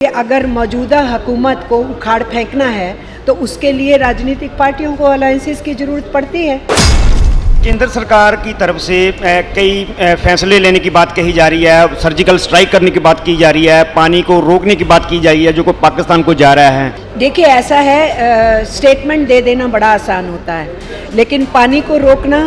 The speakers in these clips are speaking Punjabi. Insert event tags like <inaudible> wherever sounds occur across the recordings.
कि अगर मौजूदा हुकूमत को उखाड़ फेंकना है तो उसके लिए राजनीतिक पार्टियों को अलायंसेस की ज़रूरत पड़ती है। केंद्र सरकार की तरफ़ से कई फैसले लेने की बात कही जा रही है सर्जिकल स्ट्राइक करने की बात की जा रही है पानी को रोकने की बात की जा रही है जो कि पाकिस्तान को जा रहा है। देखिए ऐसा है स्टेटमेंट दे देना बड़ा आसान होता है लेकिन पानी को रोकना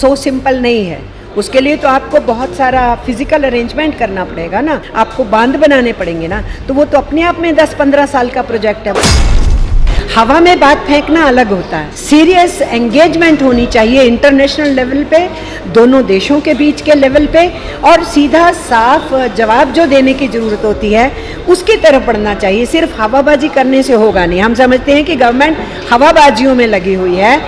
सो सिंपल नहीं है। उसके लिए तो आपको बहुत सारा फ़िज़िकल अरेंजमेंट करना पड़ेगा ना। आपको बाँध बनाने पड़ेंगे ना। तो वो तो अपने आप में 10-15 साल का प्रोजेक्ट है। हवा में बात फेंकना अलग होता है। सीरियस एंगेजमेंट होनी चाहिए इंटरनेशनल लेवल पे, दोनों देशों के बीच के लेवल पे, और सीधा साफ़ जवाब जो देने की ज़रूरत होती है, उसकी तरफ़ बढ़ना चाहिए। सिर्फ़ हवाबाजी करने से होगा नहीं। हम समझते हैं कि गवर्नमेंट हवाबाजियों में लगी हुई है।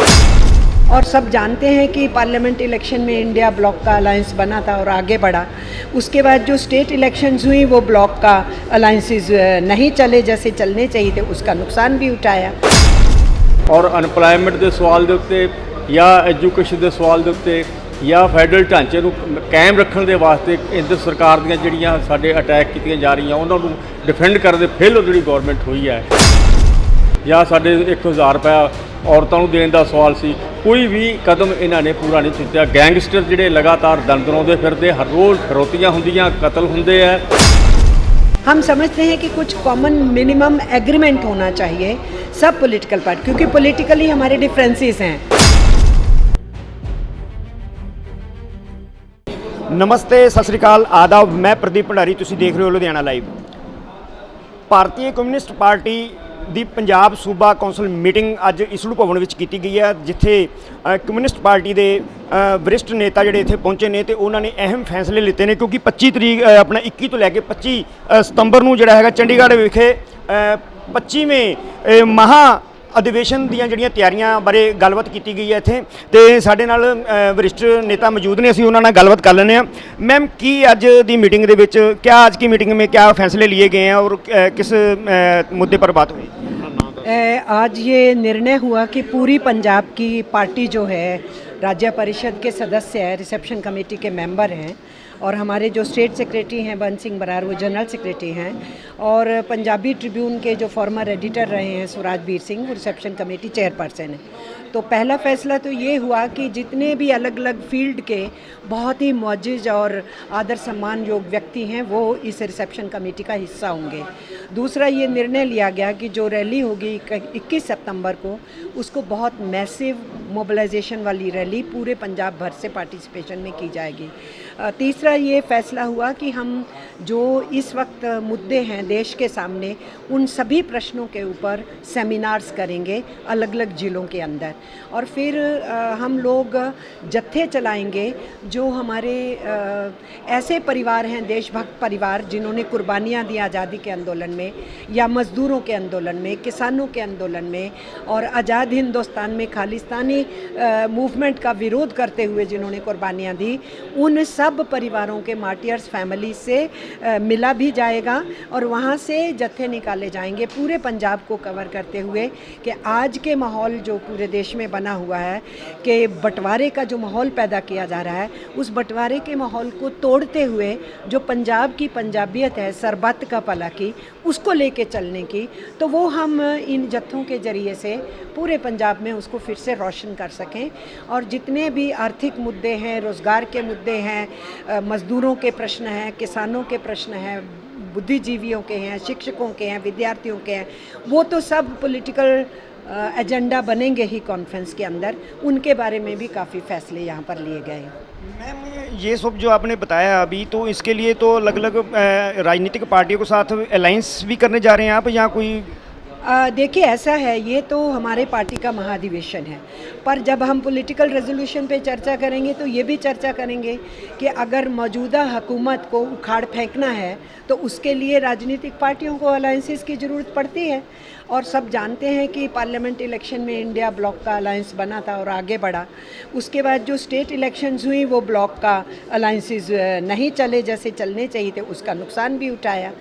और सब जानते हैं कि पार्लियामेंट इलेक्शन में इंडिया ब्लॉक का अलायंस बना था और आगे बढ़ा उसके बाद जो स्टेट इलेक्शंस हुई वो ब्लॉक का अलायंसेस नहीं चले जैसे चलने चाहिए थे उसका नुकसान भी उठाया ਔਰ ਅਨਪਲਾਇਮੈਂਟ ਦੇ ਸਵਾਲ ਦੇ ਉੱਤੇ ਜਾਂ ਐਜੂਕੇਸ਼ਨ ਦੇ ਸਵਾਲ ਦੇ ਉੱਤੇ ਜਾਂ ਫੈਡਰਲ ਢਾਂਚੇ ਨੂੰ ਕਾਇਮ ਰੱਖਣ ਦੇ ਵਾਸਤੇ ਕੇਂਦਰ ਸਰਕਾਰ ਦੀਆਂ ਜਿਹੜੀਆਂ ਸਾਡੇ ਅਟੈਕ ਕੀਤੀਆਂ ਜਾ ਰਹੀਆਂ ਉਹਨਾਂ ਨੂੰ ਡਿਫੈਂਡ ਕਰਨ ਦੇ ਫੇਲ ਜਿਹੜੀ ਗਵਰਨਮੈਂਟ ਹੋਈ ਹੈ ਜਾਂ ਸਾਡੇ 1000 ਰੁਪਇਆ ਔਰਤਾਂ ਨੂੰ ਦੇਣ ਦਾ ਸਵਾਲ ਸੀ ਕੋਈ ਵੀ ਕਦਮ ਇਹਨਾਂ ਨੇ ਪੂਰਾ ਨਹੀਂ ਚੁੱਕਿਆ ਗੈਂਗਸਟਰ ਜਿਹੜੇ ਲਗਾਤਾਰ ਦੰਦਰਾਉਂਦੇ ਫਿਰਦੇ ਹਰ ਰੋਜ਼ ਫਿਰੋਤੀਆਂ ਹੁੰਦੀਆਂ ਕਤਲ ਹੁੰਦੇ ਆ हम समझते हैं कि कुछ कॉमन मिनिमम एग्रीमेंट होना चाहिए सब पॉलिटिकल पार्टी क्योंकि पॉलिटिकली हमारे डिफरेंसेस हैं ਨਮਸਤੇ ਸਤਿ ਸ੍ਰੀ ਅਕਾਲ ਆਦਾਬ ਮੈਂ ਪ੍ਰਦੀਪ ਭੰਡਾਰੀ ਤੁਸੀਂ ਦੇਖ ਰਹੇ ਹੋ Ludhiana live Bharti communist party ਦੀ ਪੰਜਾਬ ਸੂਬਾ ਕੌਂਸਲ ਮੀਟਿੰਗ ਅੱਜ ਇਸਲੂ ਭਵਨ ਵਿੱਚ ਕੀਤੀ ਗਈ ਹੈ ਜਿੱਥੇ ਕਮਿਊਨਿਸਟ ਪਾਰਟੀ ਦੇ ਅ, ਵਰਿਸ਼ਠ ਨੇਤਾ ਜਿਹੜੇ ਇੱਥੇ ਪਹੁੰਚੇ ਨੇ ਤੇ ਉਹਨਾਂ ਨੇ ਅਹਿਮ ਫੈਸਲੇ ਲਿੱਤੇ ਨੇ ਕਿਉਂਕਿ 25 ਤਰੀਕ ਆਪਣਾ 21 ਤੋਂ ਲੈ ਕੇ 25 ਸਤੰਬਰ ਨੂੰ ਜਿਹੜਾ ਹੈਗਾ ਚੰਡੀਗੜ੍ਹ ਵਿਖੇ ਅ, 25ਵੇਂ ਮਹਾ ਅਧਿਵੇਸ਼ਨ ਦੀਆਂ ਜਿਹੜੀਆਂ ਤਿਆਰੀਆਂ ਬਾਰੇ ਗੱਲਬਾਤ ਕੀਤੀ ਗਈ ਹੈ ਇੱਥੇ ਤੇ ਸਾਡੇ ਨਾਲ ਅ, ਵਰਿਸ਼ਠ ਨੇਤਾ ਮੌਜੂਦ ਨੇ ਅਸੀਂ ਉਹਨਾਂ ਨਾਲ ਗੱਲਬਾਤ ਕਰ ਲੈਂਦੇ ਹਾਂ ਮੈਮ ਕੀ ਅੱਜ ਦੀ मीटिंग ਦੇ ਵਿੱਚ क्या आज की मीटिंग में क्या फैसले लिए गए हैं और अ, किस अ, मुद्दे पर बात हुई ए, आज ये निर्णय हुआ कि पूरी पंजाब की पार्टी जो है राज्य परिषद के सदस्य है रिसेप्शन कमेटी के मेंबर हैं और हमारे जो स्टेट सेक्रेटरी हैं बन सिंह बरार वो जनरल सेक्रेटरी हैं और पंजाबी ट्रिब्यून के जो फॉर्मर एडिटर रहे हैं स्वराज वीर सिंह वो रिसेप्शन कमेटी चेयरपर्सन है तो पहला फैसला तो ये हुआ कि जितने भी अलग अलग फ़ील्ड के बहुत ही मुआजिज और आदर सम्मान योग व्यक्ति हैं, वो इस रिसेप्शन कमेटी का हिस्सा होंगे। दूसरा ये निर्णय लिया गया कि जो रैली होगी इक्कीस सितंबर को, उसको बहुत मैसिव मोबिलाइजेशन वाली रैली पूरे पंजाब भर से पार्टिसिपेशन में की जाएगी। तीसरा ये फैसला हुआ कि हम जो इस वक्त मुद्दे हैं देश के सामने, उन सभी प्रश्नों के ऊपर सेमिनार्स करेंगे अलग अलग ज़िलों के अंदर। और फिर हम लोग जत्थे चलाएँगे, जो हमारे ऐसे परिवार हैं, देशभक्त परिवार, जिन्होंने कुर्बानियाँ दी आज़ादी के आंदोलन में, या मज़दूरों के आंदोलन में, किसानों के आंदोलन में, और आज़ाद हिंदुस्तान में खालिस्तानी मूवमेंट का विरोध करते हुए जिन्होंने कुर्बानियाँ दी, उन सब परिवारों के मार्टियर्स फैमिली से मिला भी जाएगा, और वहाँ से जत्थे निकाले जाएँगे, पूरे पंजाब को कवर करते हुए, कि आज के माहौल जो पूरे देश में बना हुआ है कि बंटवारे का जो माहौल पैदा किया जा रहा है, उस बंटवारे के माहौल को तोड़ते हुए जो पंजाब की पंजाबियत है, सरबत का पला की, उसको लेके चलने की तो वो हम इन जत्थों के ज़रिए से पूरे पंजाब में उसको फिर से रोशन कर सकें। और जितने भी आर्थिक मुद्दे हैं, रोज़गार के मुद्दे हैं मज़दूरों के प्रश्न हैं, किसानों के प्रश्न हैं, बुद्धिजीवियों के हैं, शिक्षकों के हैं, विद्यार्थियों के हैं, वो तो सब पॉलिटिकल एजेंडा बनेंगे ही कॉन्फ्रेंस के अंदर। उनके बारे में भी काफ़ी फैसले यहाँ पर लिए गए हैं। मैम ये सब जो आपने बताया अभी तो इसके लिए तो अलग अलग राजनीतिक पार्टियों के साथ अलायंस भी करने जा रहे हैं आप या कोई? देखिए ऐसा है ये तो हमारे पार्टी का महाधिवेशन है। पर जब हम पॉलिटिकल रेजोल्यूशन पे चर्चा करेंगे तो ये भी चर्चा करेंगे कि अगर मौजूदा हुकूमत को उखाड़ फेंकना है तो उसके लिए राजनीतिक पार्टियों को अलायंसेस की ज़रूरत पड़ती है। और सब जानते हैं कि पार्लियामेंट इलेक्शन में इंडिया ब्लॉक का अलायंस बना था और आगे बढ़ा। उसके बाद जो स्टेट इलेक्शंस हुई, वो ब्लॉक का अलायंसेस नहीं चले जैसे चलने चाहिए थे, उसका नुकसान भी उठाया।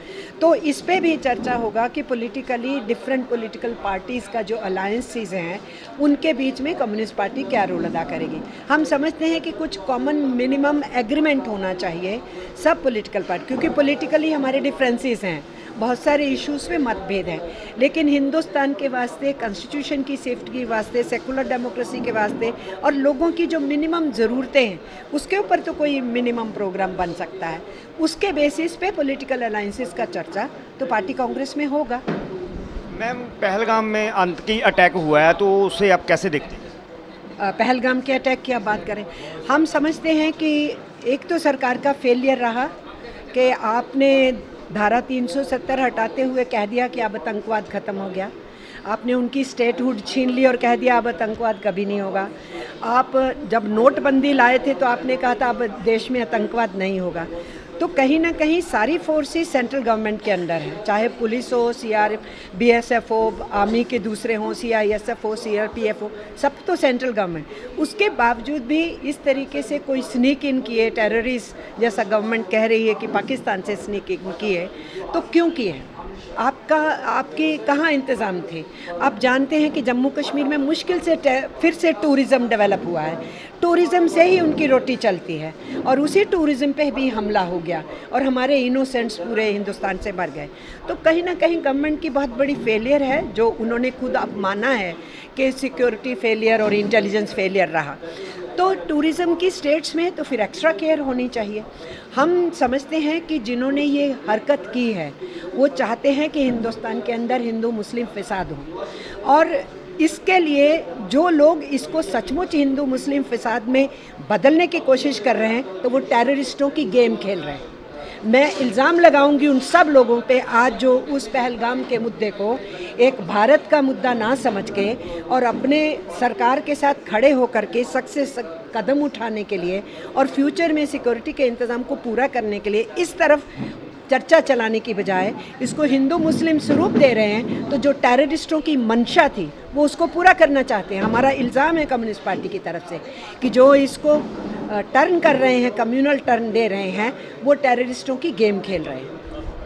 तो इस पर भी चर्चा होगा कि पॉलिटिकली डिफरेंट पॉलिटिकल पार्टीज़ का जो अलायंसेस हैं, उनके बीच में कम्युनिस्ट पार्टी क्या रोल अदा करेगी। हम समझते हैं कि कुछ कॉमन मिनिमम एग्रीमेंट होना चाहिए सब पॉलिटिकल पार्टी क्योंकि पॉलिटिकली हमारे डिफरेंसेस हैं। बहुत सारे इश्यूज़ पे मतभेद है। लेकिन हिंदुस्तान के वास्ते कॉन्स्टिट्यूशन की सेफ्टी के वास्ते सेकुलर डेमोक्रेसी के वास्ते और लोगों की जो मिनिमम ज़रूरतें हैं उसके ऊपर तो कोई मिनिमम प्रोग्राम बन सकता है। उसके बेसिस पे पॉलिटिकल अलाइंसेस का चर्चा तो पार्टी कांग्रेस में होगा। मैम पहलगाम में आतंकी अटैक हुआ है तो उसे आप कैसे देखते हैं? पहलगाम के अटैक की आप बात करें। हम समझते हैं कि एक तो सरकार का फेलियर रहा कि आपने धारा 370 हटाते हुए कह दिया कि अब आतंकवाद ख़त्म हो गया आपने उनकी स्टेटहुड छीन ली और कह दिया, अब आतंकवाद कभी नहीं होगा। आप जब नोटबंदी लाए थे तो आपने कहा था, अब देश में आतंकवाद नहीं होगा। तो कहीं ना कहीं सारी फोर्सेस सेंट्रल गवर्नमेंट के अंडर हैं, चाहे पुलिस हो C R B S F हो आर्मी के दूसरे हों सी आई एस एफ़ हो सी आर पी एफ़ हो सब तो सेंट्रल गवर्नमेंट उसके बावजूद भी इस तरीके से कोई स्नीक इन किए टेररिस्ट जैसा गवर्नमेंट कह रही है कि पाकिस्तान से स्नीक इन किए तो क्यों किए? आपका, आपके कहाँ इंतज़ाम थे? आप जानते हैं कि जम्मू कश्मीर में मुश्किल से फिर से टूरिज़्म डेवलप हुआ है। टूरिज़्म से ही उनकी रोटी चलती है और उसी टूरिज़्म पे भी हमला हो गया और हमारे इनोसेंट्स पूरे हिंदुस्तान से मर गए। तो कहीं ना कहीं गवर्नमेंट की बहुत बड़ी फेलियर है, जो उन्होंने खुद अब माना है कि सिक्योरिटी फेलियर और इंटेलिजेंस फेलियर रहा। तो टूरिज़्म की स्टेट्स में तो फिर एक्स्ट्रा केयर होनी चाहिए। हम समझते हैं कि जिन्होंने ये हरकत की है, वो चाहते हैं कि हिंदुस्तान के अंदर हिंदू, मुस्लिम फिसाद हो। और इसके लिए जो लोग इसको सचमुच हिंदू, मुस्लिम फिसाद में बदलने की कोशिश कर रहे हैं तो वो टेररिस्टों की गेम खेल रहे हैं। मैं इल्ज़ाम लगाऊँगी उन सब लोगों पे आज जो उस पहलगाम के मुद्दे को एक भारत का मुद्दा ना समझ के और अपने सरकार के साथ खड़े होकर के सख्त से सख्त कदम उठाने के लिए और फ्यूचर में सिक्योरिटी के इंतज़ाम को पूरा करने के लिए इस तरफ़ चर्चा चलाने की बजाय इसको हिंदू मुस्लिम स्वरूप दे रहे हैं तो जो टेररिस्टों की मंशा थी, वो उसको पूरा करना चाहते हैं। हमारा इल्ज़ाम है कम्युनिस्ट पार्टी की तरफ़ से कि जो इसको टर्न कर रहे हैं कम्युनल टर्न दे रहे हैं, वो टेररिस्टों की गेम खेल रहे हैं।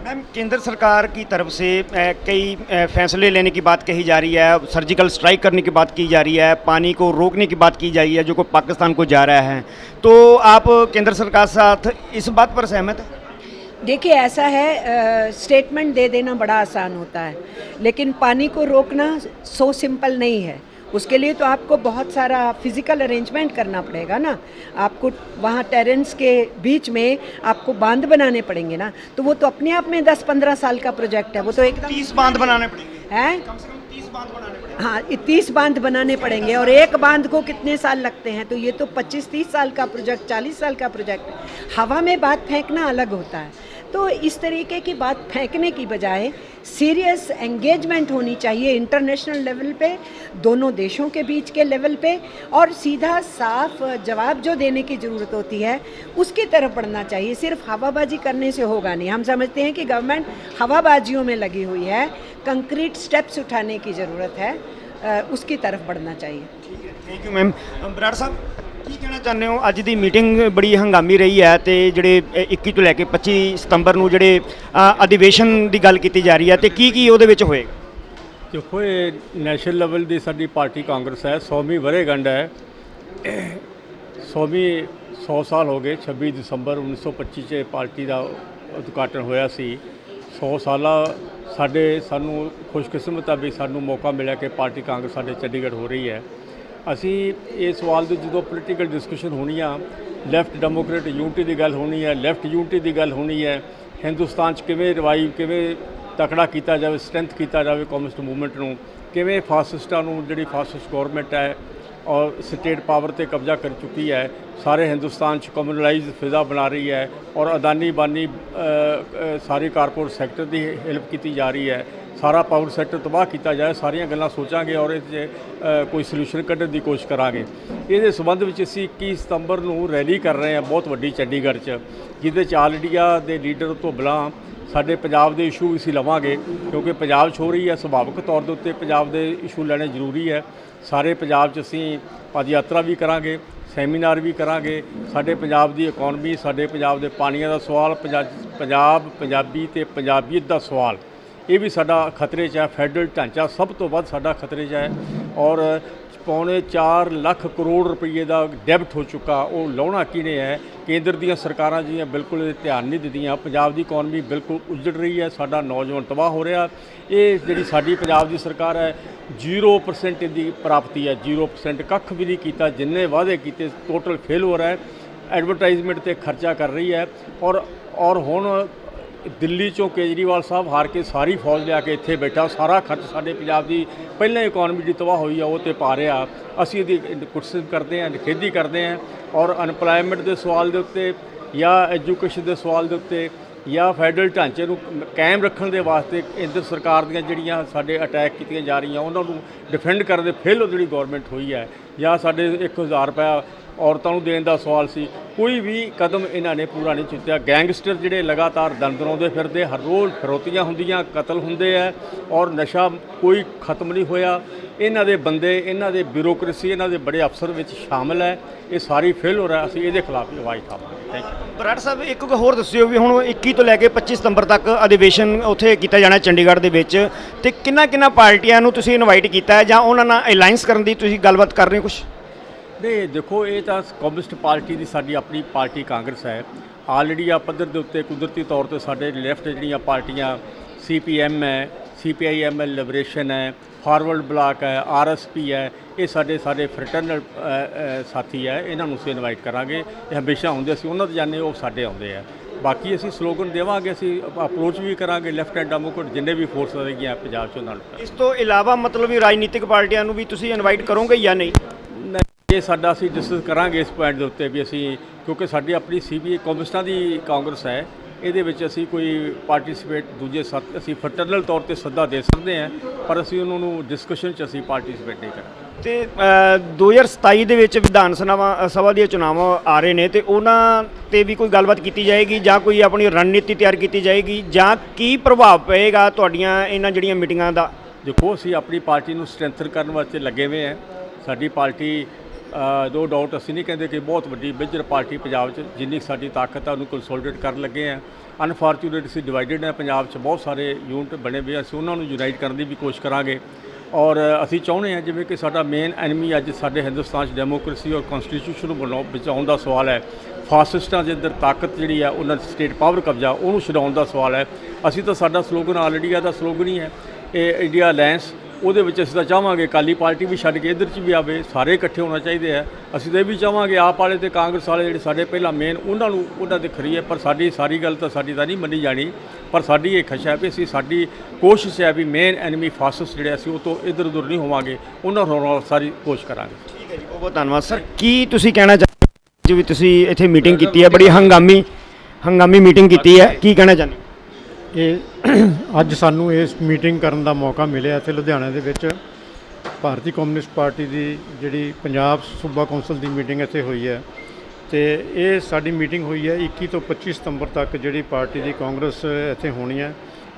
मैम, केंद्र सरकार की तरफ़ से कई फैसले लेने की बात कही जा रही है सर्जिकल स्ट्राइक करने की बात की जा रही है, पानी को रोकने की बात की जा रही है, जो को पाकिस्तान को जा रहा है। तो आप केंद्र सरकार साथ इस बात पर सहमत हैं? देखिए ऐसा है स्टेटमेंट दे देना बड़ा आसान होता है लेकिन पानी को रोकना सो सिंपल नहीं है। उसके लिए तो आपको बहुत सारा फ़िज़िकल अरेंजमेंट करना पड़ेगा ना। आपको वहाँ टेरेंस के बीच में आपको बाँध बनाने पड़ेंगे ना। तो वो तो अपने आप में 10-15 साल का प्रोजेक्ट है वो तो एक तीस बाँध बनाने पड़ेंगे। है? कम से कम तीस बाँध बनाने पड़ेंगे। हाँ तीस बाँध बनाने पड़ेंगे और एक बाँध को कितने साल लगते हैं? तो ये तो 25-30 साल का प्रोजेक्ट 40 साल का प्रोजेक्ट हवा में बात फेंकना अलग होता है। तो इस तरीके की बात फेंकने की बजाय सीरियस एंगेजमेंट होनी चाहिए इंटरनेशनल लेवल पे, दोनों देशों के बीच के लेवल पे, और सीधा साफ़ जवाब जो देने की ज़रूरत होती है, उसकी तरफ़ बढ़ना चाहिए। सिर्फ़ हवाबाजी करने से होगा नहीं। हम समझते हैं कि गवर्नमेंट हवाबाजियों में लगी हुई है। कंक्रीट स्टेप्स उठाने की ज़रूरत है। उसकी तरफ़ बढ़ना चाहिए। ठीक है, थैंक यू मैम। बराड़ साहब ਕੀ ਕਹਿਣਾ ਚਾਹੁੰਦੇ ਹੋ? ਅੱਜ ਦੀ ਮੀਟਿੰਗ ਬੜੀ ਹੰਗਾਮੀ ਰਹੀ ਹੈ ਤੇ ਜਿਹੜੇ ਅ, 21 ਤੋਂ ਲੈ ਕੇ 25 ਸਤੰਬਰ ਨੂੰ ਜਿਹੜੇ ਅਧਿਵੇਸ਼ਨ ਦੀ ਗੱਲ ਕੀਤੀ ਜਾ ਰਹੀ ਹੈ ਤੇ ਕੀ ਕੀ ਉਹਦੇ ਵਿੱਚ ਹੋਏਗਾ ਦੇਖੋ ਇਹ ਨੈਸ਼ਨਲ ਲੈਵਲ ਦੀ ਸਾਡੀ ਪਾਰਟੀ ਕਾਂਗਰਸ ਹੈ 100ਵੀਂ ਵਰ੍ਹੇਗੰਢ ਹੈ। 100ਵੀਂ 100 ਸਾਲ ਹੋ ਗਏ 26 ਦਸੰਬਰ 1925 ਚ ਪਾਰਟੀ ਦਾ ਉਦਘਾਟਨ ਹੋਇਆ ਸੀ। 100 ਸਾਲਾ ਸਾਡੇ ਸਾਨੂੰ ਖੁਸ਼ਕਿਸਮਤ ਆ ਵੀ ਸਾਨੂੰ ਮੌਕਾ ਮਿਲਿਆ ਕਿ ਪਾਰਟੀ ਕਾਂਗਰਸ ਸਾਡੇ ਚੰਡੀਗੜ੍ਹ ਹੋ ਰਹੀ ਹੈ। ਅਸੀਂ ਇਹ ਸਵਾਲ ਦੀ ਜਦੋਂ ਪੋਲੀਟੀਕਲ ਡਿਸਕਸ਼ਨ ਹੋਣੀ ਆ ਲੈਫਟ ਡੈਮੋਕ੍ਰੇਟ ਯੂਨਿਟੀ ਦੀ ਗੱਲ ਹੋਣੀ ਹੈ ਲੈਫਟ ਯੂਨਿਟੀ ਦੀ ਗੱਲ ਹੋਣੀ ਹੈ ਹਿੰਦੁਸਤਾਨ 'ਚ ਕਿਵੇਂ ਰਿਵਾਈਵ ਕਿਵੇਂ ਤਕੜਾ ਕੀਤਾ ਜਾਵੇ ਸਟਰੈਂਥ ਕੀਤਾ ਜਾਵੇ ਕਮਿਊਨਿਸਟ ਮੂਵਮੈਂਟ ਨੂੰ, ਕਿਵੇਂ ਫਾਸਿਸਟਾਂ ਨੂੰ ਜਿਹੜੀ ਫਾਸਿਸਟ ਗਵਰਨਮੈਂਟ ਹੈ, ਔਰ ਸਟੇਟ ਪਾਵਰ ਤੇ ਕਬਜ਼ਾ ਕਰ ਚੁੱਕੀ ਹੈ, ਸਾਰੇ ਹਿੰਦੁਸਤਾਨ 'ਚ ਕਮਿਊਨਲਾਈਜ਼ਡ ਫਿਜ਼ਾ ਬਣਾ ਰਹੀ ਹੈ, ਔਰ ਅਦਾਨੀ ਬਾਨੀ ਸਾਰੇ ਕਾਰਪੋਰੇਟ ਸੈਕਟਰ ਦੀ ਹੈਲਪ ਕੀਤੀ ਜਾ ਰਹੀ ਹੈ ਸਾਰਾ ਪਾਵਰ ਸੈਕਟਰ ਤਬਾਹ ਕੀਤਾ ਜਾਏ, ਸਾਰੀਆਂ ਗੱਲਾਂ ਸੋਚਾਂਗੇ ਔਰ ਇਹ 'ਚ ਕੋਈ ਸੋਲੂਸ਼ਨ ਕੱਢਣ ਦੀ ਕੋਸ਼ਿਸ਼ ਕਰਾਂਗੇ। ਇਹਦੇ ਸਬੰਧ ਵਿੱਚ ਅਸੀਂ 21 ਸਤੰਬਰ ਨੂੰ ਰੈਲੀ ਕਰ ਰਹੇ ਹਾਂ ਬਹੁਤ ਵੱਡੀ ਚੰਡੀਗੜ੍ਹ 'ਚ, ਜਿਹਦੇ 'ਚ ਆਲ ਇੰਡੀਆ ਦੇ ਲੀਡਰ ਤੋਂ ਬਲਾਂ ਸਾਡੇ ਪੰਜਾਬ ਦੇ ਇਸ਼ੂ ਅਸੀਂ ਲਵਾਂਗੇ, ਕਿਉਂਕਿ ਪੰਜਾਬ 'ਚ ਹੋ ਰਹੀ ਹੈ, ਸੁਭਾਵਿਕ ਤੌਰ ਦੇ ਉੱਤੇ ਪੰਜਾਬ ਦੇ ਇਸ਼ੂ ਲੈਣੇ ਜ਼ਰੂਰੀ ਹੈ। ਸਾਰੇ ਪੰਜਾਬ 'ਚ ਅਸੀਂ ਪਦ ਯਾਤਰਾ ਵੀ ਕਰਾਂਗੇ, ਸੈਮੀਨਾਰ ਵੀ ਕਰਾਂਗੇ। ਸਾਡੇ ਪੰਜਾਬ ਦੀ ਇਕਨੋਮੀ ਸਾਡੇ ਪੰਜਾਬ ਦੇ ਪਾਣੀਆਂ ਦਾ ਸਵਾਲ, ਪੰਜਾ- ਪੰਜਾਬ ਪੰਜਾਬੀ ਤੇ ਪੰਜਾਬੀਅਤ ਦਾ ਸਵਾਲ। ਇਹ ਵੀ ਸਾਡਾ ਖਤਰੇ 'ਚ ਹੈ, ਫੈਡਰਲ ਢਾਂਚਾ ਸਭ ਤੋਂ ਵੱਧ ਸਾਡਾ ਖਤਰੇ 'ਚ ਹੈ ਔਰ ਪੌਣੇ 4 ਲੱਖ ਕਰੋੜ ਰੁਪਏ ਦਾ ਡੈਬਟ ਹੋ ਚੁੱਕਾ, ਉਹ ਲਾਉਣਾ ਕਿਹਨੇ ਹੈ? ਕੇਂਦਰ ਦੀਆਂ ਸਰਕਾਰਾਂ ਜਿਹੜੀਆਂ ਬਿਲਕੁਲ ਇਹ ਧਿਆਨ ਨਹੀਂ ਦਿੰਦੀਆਂ ਪੰਜਾਬ ਦੀ ਇਕਨੋਮੀ ਬਿਲਕੁਲ ਉਜੜ ਰਹੀ ਹੈ, ਸਾਡਾ ਨੌਜਵਾਨ ਤਬਾਹ ਹੋ ਰਿਹਾ। ਇਹ ਜਿਹੜੀ ਸਾਡੀ ਪੰਜਾਬ ਦੀ ਸਰਕਾਰ ਹੈ 0% ਇਹਦੀ ਪ੍ਰਾਪਤੀ ਹੈ 0% ਕੱਖ ਵੀ ਨਹੀਂ ਕੀਤਾ, ਜਿੰਨੇ ਵਾਅਦੇ ਕੀਤੇ ਟੋਟਲ ਫੇਲ ਹੋ ਰਿਹਾ ਹੈ ਐਡਵਰਟਾਈਜ਼ਮੈਂਟ ਤੇ ਖਰਚਾ ਕਰ ਰਹੀ ਹੈ ਔਰ ਔਰ ਹੁਣ ਦਿੱਲੀ ਚੋਂ ਕੇਜਰੀਵਾਲ ਸਾਹਿਬ ਹਾਰ ਕੇ ਸਾਰੀ ਫੌਜ ਲਿਆ ਕੇ ਇੱਥੇ ਬੈਠਾ, ਸਾਰਾ ਖਰਚ ਸਾਡੇ ਪੰਜਾਬ ਦੀ ਪਹਿਲਾਂ ਹੀ ਇਕਨੋਮੀ ਦੀ ਤਬਾਹ ਹੋਈ ਆ, ਉਹ ਤੇ ਪਾ ਰਿਹਾ। ਅਸੀਂ ਇਹਦੀ ਕੁਰਸਿਮ ਕਰਦੇ ਹਾਂ, ਨਿਖੇਧੀ ਕਰਦੇ ਹਾਂ ਔਰ ਅਨਪਲਾਈਮੈਂਟ ਦੇ ਸਵਾਲ ਦੇ ਉੱਤੇ ਜਾਂ ਐਜੂਕੇਸ਼ਨ ਦੇ ਸਵਾਲ ਦੇ ਉੱਤੇ ਜਾਂ ਫੈਡਰਲ ਢਾਂਚੇ ਨੂੰ ਕਾਇਮ ਰੱਖਣ ਦੇ ਵਾਸਤੇ ਕੇਂਦਰ ਸਰਕਾਰ ਦੀਆਂ ਜਿਹੜੀਆਂ ਸਾਡੇ ਅਟੈਕ ਕੀਤੀਆਂ ਜਾ ਰਹੀਆਂ, ਉਹਨਾਂ ਨੂੰ ਡਿਫੈਂਡ ਕਰਨ ਦੇ ਫੇਲ ਜਿਹੜੀ ਗਵਰਨਮੈਂਟ ਹੋਈ ਹੈ, ਜਾਂ ਸਾਡੇ 1000 ਰੁਪਇਆ ਔਰਤਾਂ ਨੂੰ ਦੇਣ ਦਾ ਸਵਾਲ ਸੀ। ਕੋਈ ਵੀ ਕਦਮ ਇਹਨਾਂ ਨੇ ਪੂਰਾ ਨਹੀਂ ਚੁੱਕਿਆ। ਗੈਂਗਸਟਰ ਜਿਹੜੇ ਲਗਾਤਾਰ ਦੰਦਰਾਉਂਦੇ ਫਿਰਦੇ, ਹਰ ਰੋਜ਼ ਫਿਰੌਤੀਆਂ ਹੁੰਦੀਆਂ, ਕਤਲ ਹੁੰਦੇ ਆ ਔਰ ਨਸ਼ਾ ਕੋਈ ਖਤਮ ਨਹੀਂ ਹੋਇਆ। ਇਹਨਾਂ ਦੇ ਬੰਦੇ, ਇਹਨਾਂ ਦੇ ਬਿਊਰੋਕ੍ਰੇਸੀ, ਇਹਨਾਂ ਦੇ ਬੜੇ ਅਫਸਰ ਵਿੱਚ ਸ਼ਾਮਲ ਹੈ। ਇਹ ਸਾਰੀ ਫੇਲ ਹੋ ਰਿਹਾ। ਅਸੀਂ ਇਹਦੇ ਖਿਲਾਫ ਆਵਾਜ਼ ਉਠਾਵਾਂਗੇ ਥੈਂਕ ਯੂ ਬਰਾੜ ਸਾਹਿਬ, ਇੱਕ ਹੋਰ ਦੱਸਿਓ ਵੀ ਹੁਣ 21 ਤੋਂ ਲੈ ਕੇ 25 ਸਤੰਬਰ ਤੱਕ ਅਧਿਵੇਸ਼ਨ ਉੱਥੇ ਕੀਤਾ ਜਾਣਾ ਚੰਡੀਗੜ੍ਹ ਦੇ ਵਿੱਚ ਤੇ ਕਿੰਨਾ ਕਿੰਨਾ ਪਾਰਟੀਆਂ ਨੂੰ ਤੁਸੀਂ ਇਨਵਾਈਟ ਕੀਤਾ ਹੈ ਜਾਂ ਉਹਨਾਂ ਨਾਲ ਅਲਾਈਅੰਸ ਕਰਨ ਦੀ ਤੁਸੀਂ ਗੱਲਬਾਤ ਕਰ ਰਹੇ ਹੋ ਕੁਝ ਨਹੀਂ ਦੇਖੋ, ਇਹ ਤਾਂ ਕਮਿਊਨਿਸਟ ਪਾਰਟੀ ਦੀ ਸਾਡੀ ਆਪਣੀ ਪਾਰਟੀ ਕਾਂਗਰਸ ਹੈ। ਆਲਰੇਡੀ ਆ ਪੱਧਰ ਦੇ ਉੱਤੇ ਕੁਦਰਤੀ ਤੌਰ ਤੇ ਸਾਡੇ ਲੈਫਟ ਜਿਹੜੀਆਂ ਪਾਰਟੀਆਂ ਸੀਪੀਐਮ ਹੈ ਸੀਪੀਆਈਐਮ ਹੈ ਲਿਬਰੇਸ਼ਨ ਹੈ ਫਾਰਵਰਡ ਬਲਾਕ ਹੈ ਆਰਐਸਪੀ ਹੈ, ਇਹ ਸਾਡੇ ਸਾਡੇ ਫਰਟਰਨਲ ਸਾਥੀ ਹੈ, ਇਹਨਾਂ ਨੂੰ ਅਸੀਂ ਇਨਵਾਈਟ ਕਰਾਂਗੇ। ਇਹ ਹਮੇਸ਼ਾ ਹੁੰਦੇ ਅਸੀਂ ਉਹਨਾਂ ਦੇ ਜਾਣੇ, ਉਹ ਸਾਡੇ ਆਉਂਦੇ ਆ। ਬਾਕੀ ਅਸੀਂ ਸਲੋਗਨ ਦੇਵਾਂਗੇ, ਅਸੀਂ ਅਪਰੋਚ ਵੀ ਕਰਾਂਗੇ ਲੈਫਟ ਐਂਡ ਡੈਮੋਕ੍ਰੇਟ ਜਿੰਨੇ ਵੀ ਫੋਰਸ ਹੈਗੀਆਂ ਪੰਜਾਬ 'ਚ ਉਹਨਾਂ ਨੂੰ। ਇਸ ਤੋਂ ਇਲਾਵਾ ਮਤਲਬ ਵੀ ਰਾਜਨੀਤਿਕ ਪਾਰਟੀਆਂ ਨੂੰ ਵੀ ਤੁਸੀਂ ਇਨਵਾਈਟ ਕਰੋਗੇ ਜਾਂ ਨਹੀਂ? ਇਹ ਸਾਡਾ ਅਸੀਂ ਡਿਸਕਸ ਕਰਾਂਗੇ ਇਸ ਪੁਆਇੰਟ ਦੇ ਉੱਤੇ ਵੀ ਅਸੀਂ ਕਿਉਂਕਿ ਸਾਡੀ ਆਪਣੀ ਸੀਬੀਏ ਕਮਿਊਨਿਸਟਾਂ ਦੀ ਕਾਂਗਰਸ ਹੈ ਇਹਦੇ ਵਿੱਚ ਅਸੀਂ ਕੋਈ ਪਾਰਟਿਸਿਪੇਟ ਦੂਜੇ ਸਾਥ ਅਸੀਂ ਫਰਟਰਨਲ ਤੌਰ ਤੇ ਸੱਦਾ ਦੇ ਸਕਦੇ ਹਾਂ ਪਰ ਅਸੀਂ ਉਹਨਾਂ ਨੂੰ ਡਿਸਕਸ਼ਨ 'ਚ ਅਸੀਂ ਪਾਰਟਿਸਿਪੇਟ ਨਹੀਂ ਕਰਾਂਗੇ। ਤੇ ਅ, 2027 ਦੇ ਵਿੱਚ ਵਿਧਾਨ ਸਭਾ ਸਭਾ ਦੀਆਂ ਚੋਣਾਵਾਂ ਆ ਰਹੇ ਨੇ ਤੇ ਉਹਨਾਂ ਤੇ ਵੀ ਕੋਈ ਗੱਲਬਾਤ ਕੀਤੀ ਜਾਏਗੀ ਜਾਂ ਕੋਈ ਆਪਣੀ ਰਣਨੀਤੀ ਤਿਆਰ ਕੀਤੀ ਜਾਏਗੀ ਜਾਂ ਕੀ ਪ੍ਰਭਾਵ ਪਏਗਾ ਤੁਹਾਡੀਆਂ ਇਹਨਾਂ ਜਿਹੜੀਆਂ ਮੀਟਿੰਗਾਂ ਦਾ? ਦੇਖੋ ਅਸੀਂ ਆਪਣੀ ਪਾਰਟੀ ਨੂੰ ਸਟਰੈਂਥਨ ਕਰਨ ਵਾਸਤੇ ਲੱਗੇ ਹੋਏ ਹਾਂ। ਸਾਡੀ ਪਾਰਟੀ ਦੋ ਡਾਊਟ ਅਸੀਂ ਨਹੀਂ ਕਹਿੰਦੇ ਕਿ ਬਹੁਤ ਵੱਡੀ ਮੇਜਰ ਪਾਰਟੀ ਪੰਜਾਬ 'ਚ ਜਿੰਨੀ ਕੁ ਸਾਡੀ ਤਾਕਤ ਆ ਉਹਨੂੰ ਕੰਸੋਲੀਡੇਟ ਕਰਨ ਲੱਗੇ ਹਾਂ ਅਨਫੋਰਚੂਨੇਟ ਅਸੀਂ ਡਿਵਾਈਡਡ ਹੈ ਪੰਜਾਬ 'ਚ ਬਹੁਤ ਸਾਰੇ ਯੂਨਿਟ ਬਣੇ ਹੋਏ ਅਸੀਂ ਉਹਨਾਂ ਨੂੰ ਯੂਨਾਈਟ ਕਰਨ ਦੀ ਵੀ ਕੋਸ਼ਿਸ਼ ਕਰਾਂਗੇ। ਔਰ ਅਸੀਂ ਚਾਹੁੰਦੇ ਹਾਂ ਜਿਵੇਂ ਕਿ ਸਾਡਾ ਮੇਨ ਐਨਮੀ ਅੱਜ ਸਾਡੇ ਹਿੰਦੁਸਤਾਨ 'ਚ ਡੈਮੋਕ੍ਰੇਸੀ ਔਰ ਕਨਸਟੀਟਿਊਸ਼ਨ ਨੂੰ ਬਣਾਉਣ ਬਚਾਉਣ ਦਾ ਸਵਾਲ ਹੈ। ਫਾਸਿਸਟਾਂ ਦੇ ਅੰਦਰ ਤਾਕਤ ਜਿਹੜੀ ਆ, ਉਹਨਾਂ ਦੀ ਸਟੇਟ ਪਾਵਰ ਕਬਜ਼ਾ, ਉਹਨੂੰ ਛਡਾਉਣ ਦਾ ਸਵਾਲ ਹੈ। ਅਸੀਂ ਤਾਂ ਸਾਡਾ ਸਲੋਗਨ ਆਲਰੇਡੀ ਆ ਦਾ ਸਲੋਗਨ ਹੀ ਹੈ, ਇਹ ਇੰਡੀਆ ਅਲਾਈਅੰਸ ਉਹਦੇ ਵਿੱਚ ਅਸੀਂ ਤਾਂ ਚਾਹਾਂਗੇ ਕਾਲੀ ਪਾਰਟੀ ਵੀ ਛੱਡ ਕੇ ਇਧਰ 'ਚ ਵੀ ਆਵੇ, ਸਾਰੇ ਇਕੱਠੇ ਹੋਣਾ ਚਾਹੀਦੇ ਆ। ਅਸੀਂ ਤਾਂ ਇਹ ਵੀ ਚਾਹਾਂਗੇ ਆਪ ਵਾਲੇ ਤੇ ਕਾਂਗਰਸ ਵਾਲੇ ਜਿਹੜੇ ਸਾਡੇ ਪਹਿਲਾਂ ਮੇਨ ਉਹਨਾਂ ਨੂੰ ਉਹਨਾਂ ਦੇ ਖਰੀ ਹੈ ਪਰ ਸਾਡੀ ਸਾਰੀ ਗੱਲ ਤਾਂ ਸਾਡੀ ਤਾਂ ਨਹੀਂ ਮੰਨੀ ਜਾਣੀ। ਪਰ ਸਾਡੀ ਇਹ ਖਸ਼ਾ ਹੈ ਵੀ ਅਸੀਂ ਸਾਡੀ ਕੋਸ਼ਿਸ਼ ਹੈ ਵੀ ਮੇਨ ਐਨਮੀ ਫਾਸਸ ਜਿਹੜੇ ਅਸੀਂ ਉਹ ਤੋਂ ਇਧਰ ਉਧਰ ਨਹੀਂ ਹੋਵਾਂਗੇ। ਉਹਨਾਂ ਨੂੰ ਸਾਰੀ ਕੋਸ਼ਿਸ਼ ਕਰਾਂਗੇ। ਠੀਕ ਹੈ ਜੀ ਬਹੁਤ ਬਹੁਤ ਧੰਨਵਾਦ। ਸਰ, ਕੀ ਤੁਸੀਂ ਕਹਿਣਾ ਚਾਹੁੰਦੇ ਜੋ ਵੀ ਤੁਸੀਂ ਇੱਥੇ ਮੀਟਿੰਗ ਕੀਤੀ ਹੈ? ਬੜੀ ਹੰਗਾਮੀ ਹੰਗਾਮੀ ਮੀਟਿੰਗ ਕੀਤੀ ਹੈ। ਕੀ ਕਹਿਣਾ ਚਾਹੁੰਦੇ ਇਹ <clears throat> ਅੱਜ ਸਾਨੂੰ ਇਸ ਮੀਟਿੰਗ ਕਰਨ ਦਾ ਮੌਕਾ ਮਿਲਿਆ ਇੱਥੇ ਲੁਧਿਆਣਾ ਦੇ ਵਿੱਚ। ਭਾਰਤੀ ਕਮਿਊਨਿਸਟ ਪਾਰਟੀ ਦੀ ਜਿਹੜੀ ਪੰਜਾਬ ਸੂਬਾ ਕੌਂਸਲ ਦੀ ਮੀਟਿੰਗ ਇੱਥੇ ਹੋਈ ਹੈ। ਤੇ ਇਹ ਸਾਡੀ ਮੀਟਿੰਗ ਹੋਈ ਹੈ 21 ਤੋਂ 25 ਸਤੰਬਰ ਤੱਕ ਜਿਹੜੀ ਪਾਰਟੀ ਦੀ ਕਾਂਗਰਸ ਇੱਥੇ ਹੋਣੀ ਹੈ।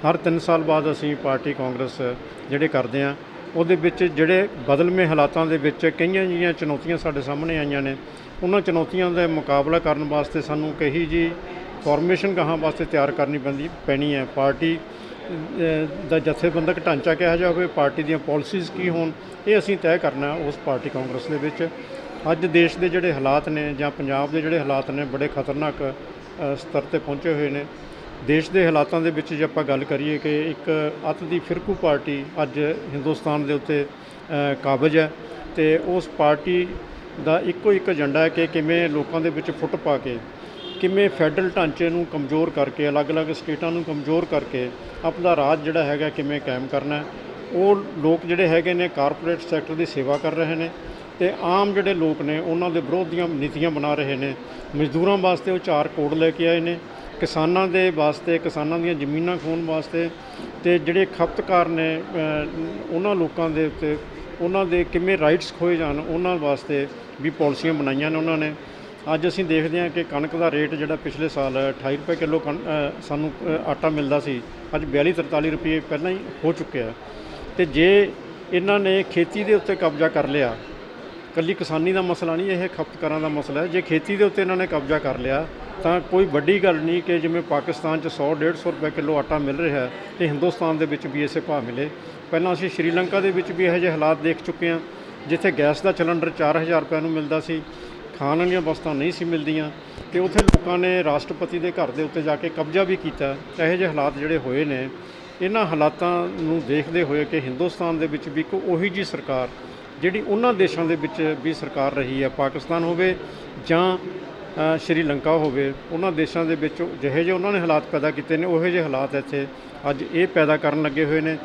ਹਰ 3 ਸਾਲ ਬਾਅਦ ਅਸੀਂ ਪਾਰਟੀ ਕਾਂਗਰਸ ਜਿਹੜੇ ਕਰਦੇ ਹਾਂ, ਉਹਦੇ ਵਿੱਚ ਜਿਹੜੇ ਬਦਲਵੇਂ ਹਾਲਾਤਾਂ ਦੇ ਵਿੱਚ ਕਈਆਂ ਜਿਹੀਆਂ ਚੁਣੌਤੀਆਂ ਸਾਡੇ ਸਾਹਮਣੇ ਆਈਆਂ ਨੇ, ਉਹਨਾਂ ਚੁਣੌਤੀਆਂ ਦਾ ਮੁਕਾਬਲਾ ਕਰਨ ਵਾਸਤੇ ਸਾਨੂੰ ਕਹੀ ਜੀ ਫਾਰਮੇਸ਼ਨ ਗਾਹਾਂ ਵਾਸਤੇ ਤਿਆਰ ਕਰਨੀ ਪੈਂਦੀ, ਪੈਣੀ ਹੈ। ਪਾਰਟੀ ਦਾ ਜਥੇਬੰਦਕ ਢਾਂਚਾ ਕਿਹਾ ਜਾਵੇ, ਪਾਰਟੀ ਦੀਆਂ ਪਾਲਿਸੀਜ਼ ਕੀ ਹੋਣ, ਇਹ ਅਸੀਂ ਤੈਅ ਕਰਨਾ ਉਸ ਪਾਰਟੀ ਕਾਂਗਰਸ ਦੇ ਵਿੱਚ। ਅੱਜ ਦੇਸ਼ ਦੇ ਜਿਹੜੇ ਹਾਲਾਤ ਨੇ ਜਾਂ ਪੰਜਾਬ ਦੇ ਜਿਹੜੇ ਹਾਲਾਤ ਨੇ, ਬੜੇ ਖਤਰਨਾਕ ਸਤਰ ਤੇ ਪਹੁੰਚੇ ਹੋਏ ਨੇ। ਦੇਸ਼ ਦੇ ਹਾਲਾਤਾਂ ਦੇ ਵਿੱਚ ਜੇ ਆਪਾਂ ਗੱਲ ਕਰੀਏ ਕਿ ਇੱਕ ਅੱਤ ਦੀ ਫਿਰਕੂ ਪਾਰਟੀ ਅੱਜ ਹਿੰਦੁਸਤਾਨ ਦੇ ਉੱਤੇ ਕਾਬਜ ਹੈ ਤੇ ਉਸ ਪਾਰਟੀ ਦਾ ਇੱਕੋ ਇੱਕ ਏਜੰਡਾ ਹੈ ਕਿ ਕਿਵੇਂ ਲੋਕਾਂ ਦੇ ਵਿੱਚ ਫੁੱਟ ਪਾ ਕੇ ਕਿਵੇਂ ਫੈਡਰਲ ਢਾਂਚੇ ਨੂੰ ਕਮਜ਼ੋਰ ਕਰਕੇ, ਅਲੱਗ-ਅਲੱਗ ਸਟੇਟਾਂ ਨੂੰ ਕਮਜ਼ੋਰ ਕਰਕੇ ਆਪਣਾ ਰਾਜ ਜਿਹੜਾ ਹੈਗਾ ਕਿਵੇਂ ਕਾਇਮ ਕਰਨਾ ਉਹ ਲੋਕ ਜਿਹੜੇ ਹੈਗੇ ਨੇ ਕਾਰਪੋਰੇਟ ਸੈਕਟਰ ਦੀ ਸੇਵਾ ਕਰ ਰਹੇ ਨੇ ਤੇ ਆਮ ਜਿਹੜੇ ਲੋਕ ਨੇ, ਉਹਨਾਂ ਦੇ ਵਿਰੋਧ ਦੀਆਂ ਨੀਤੀਆਂ ਬਣਾ ਰਹੇ ਨੇ। ਮਜ਼ਦੂਰਾਂ ਵਾਸਤੇ ਉਹ ਚਾਰ ਕੋਡ ਲੈ ਕੇ ਆਏ ਨੇ, ਕਿਸਾਨਾਂ ਦੇ ਵਾਸਤੇ, ਕਿਸਾਨਾਂ ਦੀਆਂ ਜ਼ਮੀਨਾਂ ਖੋਣ ਵਾਸਤੇ ਤੇ ਜਿਹੜੇ ਖਪਤਕਾਰ ਨੇ ਉਹਨਾਂ ਲੋਕਾਂ ਦੇ ਉੱਤੇ, ਉਹਨਾਂ ਦੇ ਕਿਵੇਂ ਰਾਈਟਸ ਖੋਏ ਜਾਣ, ਉਹਨਾਂ ਵਾਸਤੇ ਵੀ ਪਾਲਿਸੀਆਂ ਬਣਾਈਆਂ ਨੇ ਉਹਨਾਂ ਨੇ। ਅੱਜ ਅਸੀਂ ਦੇਖਦੇ ਹਾਂ ਕਿ ਕਣਕ ਦਾ ਰੇਟ ਜਿਹੜਾ ਪਿਛਲੇ ਸਾਲ 28 ਰੁਪਏ ਕਿਲੋ ਕਣ- ਸਾਨੂੰ ਆਟਾ ਮਿਲਦਾ ਸੀ, ਅੱਜ 42 43 ਰੁਪਏ ਪਹਿਲਾਂ ਹੀ ਹੋ ਚੁੱਕਿਆ ਤੇ ਜੇ ਇਹਨਾਂ ਨੇ ਖੇਤੀ ਦੇ ਉੱਤੇ ਕਬਜ਼ਾ ਕਰ ਲਿਆ, ਕੱਲੀ ਕਿਸਾਨੀ ਦਾ ਮਸਲਾ ਨਹੀਂ, ਇਹ ਖਪਤਕਾਰਾਂ ਦਾ ਮਸਲਾ ਹੈ। ਜੇ ਖੇਤੀ ਦੇ ਉੱਤੇ ਇਹਨਾਂ ਨੇ ਕਬਜ਼ਾ ਕਰ ਲਿਆ, ਤਾਂ ਕੋਈ ਵੱਡੀ ਗੱਲ ਨਹੀਂ ਕਿ ਜਿਵੇਂ ਪਾਕਿਸਤਾਨ 'ਚ 100 150 ਰੁਪਏ ਕਿਲੋ ਆਟਾ ਮਿਲ ਰਿਹਾ ਹੈ ਤੇ ਹਿੰਦੁਸਤਾਨ ਦੇ ਵਿੱਚ ਵੀ ਇਸੇ ਭਾਅ ਮਿਲੇ। ਪਹਿਲਾਂ ਅਸੀਂ ਸ਼੍ਰੀਲੰਕਾ ਦੇ ਵਿੱਚ ਵੀ ਇਹੋ ਜਿਹੇ ਹਾਲਾਤ ਦੇਖ ਚੁੱਕੇ ਹਾਂ, ਜਿੱਥੇ ਗੈਸ ਦਾ ਸਿਲੰਡਰ 4000 ਰੁਪਏ ਨੂੰ ਮਿਲਦਾ ਸੀ ਖਾਣ ਵਾਲੀਆਂ ਵਸਤਾਂ ਨਹੀਂ ਸੀ ਮਿਲਦੀਆਂ ਤੇ ਉੱਥੇ ਲੋਕਾਂ ਨੇ ਰਾਸ਼ਟਰਪਤੀ ਦੇ ਘਰ ਦੇ ਉੱਤੇ ਜਾ ਕੇ ਕਬਜ਼ਾ ਵੀ ਕੀਤਾ। ਇਹੋ ਜਿਹੇ ਹਾਲਾਤ ਜਿਹੜੇ ਹੋਏ ਨੇ, ਇਹਨਾਂ ਹਾਲਾਤਾਂ ਨੂੰ ਦੇਖਦੇ ਹੋਏ ਕਿ ਹਿੰਦੁਸਤਾਨ ਦੇ ਵਿੱਚ ਵੀ ਇੱਕ ਉਹੀ ਜੀ ਸਰਕਾਰ ਜਿਹੜੀ ਉਹਨਾਂ ਦੇਸ਼ਾਂ ਦੇ ਵਿੱਚ ਵੀ ਸਰਕਾਰ ਰਹੀ ਹੈ, ਪਾਕਿਸਤਾਨ ਹੋਵੇ ਜਾਂ ਸ਼੍ਰੀਲੰਕਾ ਹੋਵੇ, ਉਹਨਾਂ ਦੇਸ਼ਾਂ ਦੇ ਵਿੱਚ ਜਿਹੇ ਜਿਹੇ ਉਹਨਾਂ ਨੇ ਹਾਲਾਤ ਪੈਦਾ ਕੀਤੇ ਨੇ, ਉਹੋ ਜਿਹੇ ਹਾਲਾਤ ਇੱਥੇ ਅੱਜ ਇਹ ਪੈਦਾ ਕਰਨ ਲੱਗੇ ਹੋਏ ਨੇ।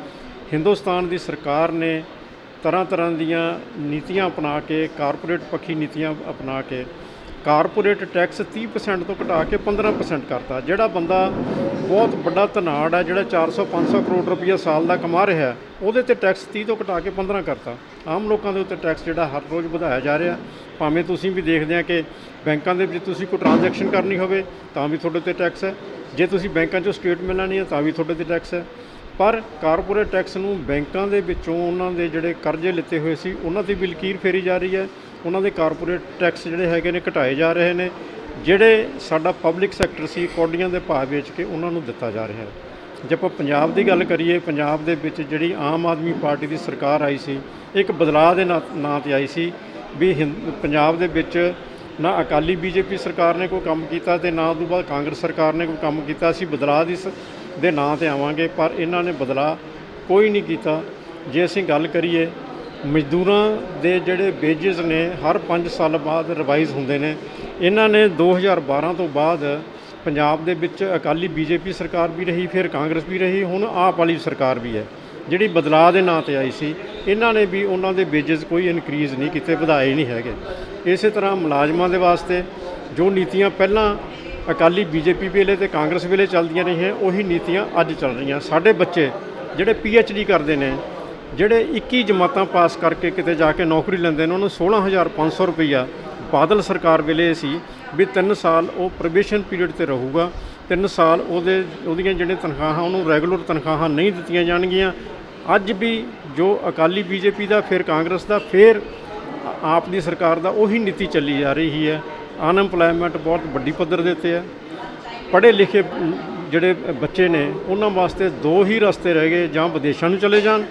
ਹਿੰਦੁਸਤਾਨ ਦੀ ਸਰਕਾਰ ਨੇ ਤਰ੍ਹਾਂ ਤਰ੍ਹਾਂ ਦੀਆਂ ਨੀਤੀਆਂ ਅਪਣਾ ਕੇ, ਕਾਰਪੋਰੇਟ ਪੱਖੀ ਨੀਤੀਆਂ ਅਪਣਾ ਕੇ, ਕਾਰਪੋਰੇਟ ਟੈਕਸ 30% ਤੋਂ ਘਟਾ ਕੇ 15% ਕਰਤਾ। ਜਿਹੜਾ ਬੰਦਾ ਬਹੁਤ ਵੱਡਾ ਧਨਾੜ ਹੈ, ਜਿਹੜਾ 400 500 ਕਰੋੜ ਰੁਪਈਆ ਸਾਲ ਦਾ ਕਮਾ ਰਿਹਾ ਉਹਦੇ ਤੇ ਟੈਕਸ 30 ਤੋਂ ਘਟਾ ਕੇ 15 ਕਰਤਾ। ਆਮ ਲੋਕਾਂ ਦੇ ਉੱਤੇ ਟੈਕਸ ਜਿਹੜਾ ਹਰ ਰੋਜ਼ ਵਧਾਇਆ ਜਾ ਰਿਹਾ। ਭਾਵੇਂ ਤੁਸੀਂ ਵੀ ਦੇਖਦੇ ਆ ਕਿ ਬੈਂਕਾਂ ਦੇ ਵਿੱਚ ਤੁਸੀਂ ਕੋਈ ਟ੍ਰਾਂਜੈਕਸ਼ਨ ਕਰਨੀ ਹੋਵੇ, ਤਾਂ ਵੀ ਤੁਹਾਡੇ ਤੇ ਟੈਕਸ ਹੈ। ਜੇ ਤੁਸੀਂ ਬੈਂਕਾਂ 'ਚੋਂ ਸਟੇਟਮੈਂਟ ਲੈਣੀ ਹੈ, ਤਾਂ ਵੀ ਤੁਹਾਡੇ ਤੇ ਟੈਕਸ ਹੈ। ਪਰ ਕਾਰਪੋਰੇਟ ਟੈਕਸ ਨੂੰ ਬੈਂਕਾਂ ਦੇ ਵਿੱਚੋਂ ਉਹਨਾਂ ਦੇ ਜਿਹੜੇ ਕਰਜ਼ੇ ਲਿੱਤੇ ਹੋਏ ਸੀ, ਉਹਨਾਂ ਤੇ ਵੀ ਲਕੀਰ ਫੇਰੀ ਜਾ ਰਹੀ ਹੈ। ਉਹਨਾਂ ਦੇ ਕਾਰਪੋਰੇਟ ਟੈਕਸ ਜਿਹੜੇ ਹੈਗੇ ਨੇ ਘਟਾਏ ਜਾ ਰਹੇ ਨੇ। ਜਿਹੜੇ ਸਾਡਾ ਪਬਲਿਕ ਸੈਕਟਰ ਸੀ, ਕੌਡੀਆਂ ਦੇ ਭਾਅ ਵੇਚ ਕੇ ਉਹਨਾਂ ਨੂੰ ਦਿੱਤਾ ਜਾ ਰਿਹਾ ਹੈ। ਜੇ ਆਪਾਂ ਪੰਜਾਬ ਦੀ ਗੱਲ ਕਰੀਏ, ਪੰਜਾਬ ਦੇ ਵਿੱਚ ਜਿਹੜੀ ਆਮ ਆਦਮੀ ਪਾਰਟੀ ਦੀ ਸਰਕਾਰ ਆਈ ਸੀ, ਇੱਕ ਬਦਲਾਅ ਦੇ ਨਾਂ ਨਾਂ ਤੇ ਆਈ ਸੀ ਵੀ ਹਿੰਦ- ਪੰਜਾਬ ਦੇ ਵਿੱਚ ਨਾ ਅਕਾਲੀ ਬੀਜੇਪੀ ਸਰਕਾਰ ਨੇ ਕੋਈ ਕੰਮ ਕੀਤਾ ਤੇ ਨਾ ਉਦੋਂ ਬਾਅਦ ਕਾਂਗਰਸ ਸਰਕਾਰ ਨੇ ਕੋਈ ਕੰਮ ਕੀਤਾ ਸੀ। ਬਦਲਾਅ ਦੀ ਸ- ਦੇ ਨਾਂ ਤੇ ਆਵਾਂਗੇ, ਪਰ ਇਹਨਾਂ ਨੇ ਬਦਲਾਅ ਕੋਈ ਨਹੀਂ ਕੀਤਾ। ਜੇ ਅਸੀਂ ਗੱਲ ਕਰੀਏ, ਮਜ਼ਦੂਰਾਂ ਦੇ ਜਿਹੜੇ ਵੇਜਸ ਨੇ, ਹਰ 5 ਸਾਲ ਬਾਅਦ ਰਿਵਾਈਜ਼ ਹੁੰਦੇ ਨੇ। ਇਹਨਾਂ ਨੇ 2012 ਤੋਂ ਬਾਅਦ ਪੰਜਾਬ ਦੇ ਵਿੱਚ ਅਕਾਲੀ ਬੀਜੇਪੀ ਸਰਕਾਰ ਵੀ ਰਹੀ, ਫਿਰ ਕਾਂਗਰਸ ਵੀ ਰਹੀ, ਹੁਣ ਆਪ ਵਾਲੀ ਸਰਕਾਰ ਵੀ ਹੈ, ਜਿਹੜੀ ਬਦਲਾਅ ਦੇ ਨਾਂ ਤੇ ਆਈ ਸੀ। ਇਹਨਾਂ ਨੇ ਵੀ ਉਹਨਾਂ ਦੇ ਵੇਜਸ ਕੋਈ ਇਨਕਰੀਜ਼ ਨਹੀਂ ਕੀਤੇ, ਵਧਾਏ ਨਹੀਂ ਹੈਗੇ। ਇਸੇ ਤਰ੍ਹਾਂ ਮੁਲਾਜ਼ਮਾਂ ਦੇ ਵਾਸਤੇ ਜੋ ਨੀਤੀਆਂ ਪਹਿਲਾਂ ਅਕਾਲੀ ਬੀਜੇਪੀ ਵੇਲੇ ਤੇ ਕਾਂਗਰਸ ਵੇਲੇ ਚੱਲਦੀਆਂ ਰਹੀਆਂ, ਉਹੀ ਨੀਤੀਆਂ ਅੱਜ ਚੱਲ ਰਹੀਆਂ। ਸਾਡੇ ਬੱਚੇ ਜਿਹੜੇ ਡੀ ਕਰਦੇ ਨੇ, ਜਿਹੜੇ 21 ਜਮਾਤਾਂ ਪਾਸ ਕਰਕੇ ਕਿਤੇ ਜਾ ਕੇ ਨੌਕਰੀ ਲੈਂਦੇ ਨੇ, ਉਹਨੂੰ 16500 ਰੁਪਈਆ ਬਾਦਲ ਸਰਕਾਰ ਵੇਲੇ ਸੀ ਵੀ 3 ਸਾਲ ਉਹ ਪ੍ਰੋਬੇਸ਼ਨ ਪੀਰੀਅਡ ਤੇ ਰਹੂਗਾ 3 ਸਾਲ ਉਹਦੇ, ਉਹਦੀਆਂ ਜਿਹੜੀਆਂ ਤਨਖਾਹਾਂ, ਉਹਨੂੰ ਰੈਗੂਲਰ ਤਨਖਾਹਾਂ ਨਹੀਂ ਦਿੱਤੀਆਂ ਜਾਣਗੀਆਂ। ਅੱਜ ਵੀ ਜੋ ਅਕਾਲੀ ਬੀਜੇਪੀ ਦਾ, ਫਿਰ ਕਾਂਗਰਸ ਦਾ, ਫਿਰ ਆਪ ਦੀ ਸਰਕਾਰ ਦਾ, ਉਹੀ ਨੀਤੀ ਚੱਲੀ ਜਾ ਰਹੀ ਹੈ। ਅਨਐਮਪਲੋਇਮੈਂਟ ਬਹੁਤ ਵੱਡੀ ਪੱਧਰ ਦੇ ਉੱਤੇ ਹੈ। ਪੜ੍ਹੇ ਲਿਖੇ ਜਿਹੜੇ ਬੱਚੇ ਨੇ, ਉਹਨਾਂ ਵਾਸਤੇ ਦੋ ਹੀ ਰਸਤੇ ਰਹਿ ਗਏ, ਜਾਂ ਵਿਦੇਸ਼ਾਂ ਨੂੰ ਚਲੇ ਜਾਣ,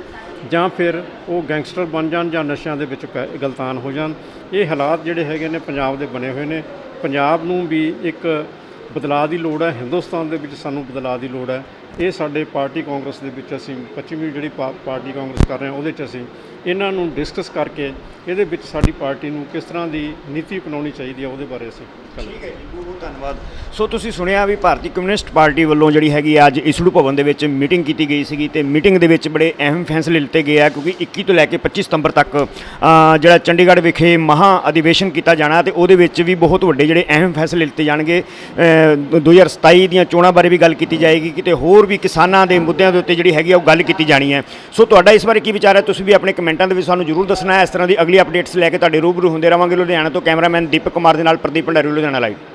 ਜਾਂ ਫਿਰ ਉਹ ਗੈਂਗਸਟਰ ਬਣ ਜਾਣ, ਜਾਂ ਨਸ਼ਿਆਂ ਦੇ ਵਿੱਚ ਪੈ- ਗਲਤਾਨ ਹੋ ਜਾਣ। ਇਹ ਹਾਲਾਤ ਜਿਹੜੇ ਹੈਗੇ ਨੇ ਪੰਜਾਬ ਦੇ ਬਣੇ ਹੋਏ ਨੇ। ਪੰਜਾਬ ਨੂੰ ਵੀ ਇੱਕ ਬਦਲਾਅ ਦੀ ਲੋੜ ਹੈ। ਹਿੰਦੁਸਤਾਨ ਦੇ ਵਿੱਚ ਸਾਨੂੰ ਬਦਲਾਅ ਦੀ ਲੋੜ ਹੈ। ਇਹ ਸਾਡੇ ਪਾਰਟੀ ਕਾਂਗਰਸ ਦੇ ਵਿੱਚ ਅਸੀਂ ਪੱਛਮੀ ਜਿਹੜੀ ਪਾ- ਪਾਰਟੀ ਕਾਂਗਰਸ ਕਰ ਰਹੇ ਹਾਂ, ਉਹਦੇ 'ਚ ਅਸੀਂ ਇਹਨਾਂ ਨੂੰ ਡਿਸਕਸ ਕਰਕੇ ਇਹਦੇ ਵਿੱਚ ਸਾਡੀ ਪਾਰਟੀ ਨੂੰ ਕਿਸ ਤਰ੍ਹਾਂ ਦੀ ਨੀਤੀ ਅਪਣਾਉਣੀ ਚਾਹੀਦੀ ਹੈ ਉਹਦੇ ਬਾਰੇ ਅਸੀਂ ਗੱਲ ਠੀਕ ਹੈ ਜੀ ਬਹੁਤ ਬਹੁਤ ਧੰਨਵਾਦ। ਸੋ ਤੁਸੀਂ ਸੁਣਿਆ ਵੀ ਭਾਰਤੀ ਕਮਿਊਨਿਸਟ ਪਾਰਟੀ ਵੱਲੋਂ ਜਿਹੜੀ ਹੈਗੀ ਆ ਅੱਜ ਇਸੜੂ ਭਵਨ ਦੇ ਵਿੱਚ ਮੀਟਿੰਗ ਕੀਤੀ ਗਈ ਸੀਗੀ ਤੇ ਮੀਟਿੰਗ ਦੇ ਵਿੱਚ ਬੜੇ ਅਹਿਮ ਫੈਸਲੇ ਲਿੱਤੇ ਗਏ ਆ ਕਿਉਂਕਿ 21 ਤੋਂ ਲੈ ਕੇ 25 ਸਤੰਬਰ ਤੱਕ ਜਿਹੜਾ ਚੰਡੀਗੜ੍ਹ ਵਿਖੇ ਮਹਾ ਅਧਿਵੇਸ਼ਨ ਕੀਤਾ ਜਾਣਾ ਤੇ ਉਹਦੇ ਵਿੱਚ ਵੀ ਬਹੁਤ ਵੱਡੇ ਜਿਹੜੇ ਅਹਿਮ ਫੈਸਲੇ ਲਿੱਤੇ ਜਾਣਗੇ। ਅ, 2027 ਦੀਆਂ ਚੋਣਾਂ ਬਾਰੇ ਵੀ ਗੱਲ ਕੀਤੀ ਜਾਏਗੀ ਕਿਤੇ ਹੋਰ ਵੀ ਕਿਸਾਨਾਂ ਦੇ ਮੁੱਦਿਆਂ ਦੇ ਉੱਤੇ ਜਿਹੜੀ ਹੈਗੀ ਆ ਉਹ ਗੱਲ ਕੀਤੀ ਜਾਣੀ ਹੈ। ਸੋ ਤੁਹਾਡਾ ਇਸ ਬਾਰੇ ਕੀ ਵਿਚਾਰ ਹੈ? ਤੁਸੀਂ ਵੀ ਆਪਣੇ ਕਮੈਂਟਾਂ ਦੇ ਵਿੱਚ ਸਾਨੂੰ ਜਰੂਰ ਦੱਸਣਾ ਹੈ। ਇਸ ਤਰ੍ਹਾਂ ਦੀ ਅਗਲੀ ਅਪਡੇਟਸ ਲੈ ਕੇ ਤੁਹਾਡੇ ਰੂਬਰੂ ਹੁੰਦੇ ਰਵਾਂਗੇ। ਲੁਧਿਆਣਾ ਤੋਂ ਕੈਮਰਾਮੈਨ ਦੀਪਕ ਕੁਮਾਰ ਦੇ ਨਾਲ ਪ੍ਰਦੀਪ ਭੰਡਾਰੀ, ਲੁਧਿਆਣਾ ਲਾਈਵ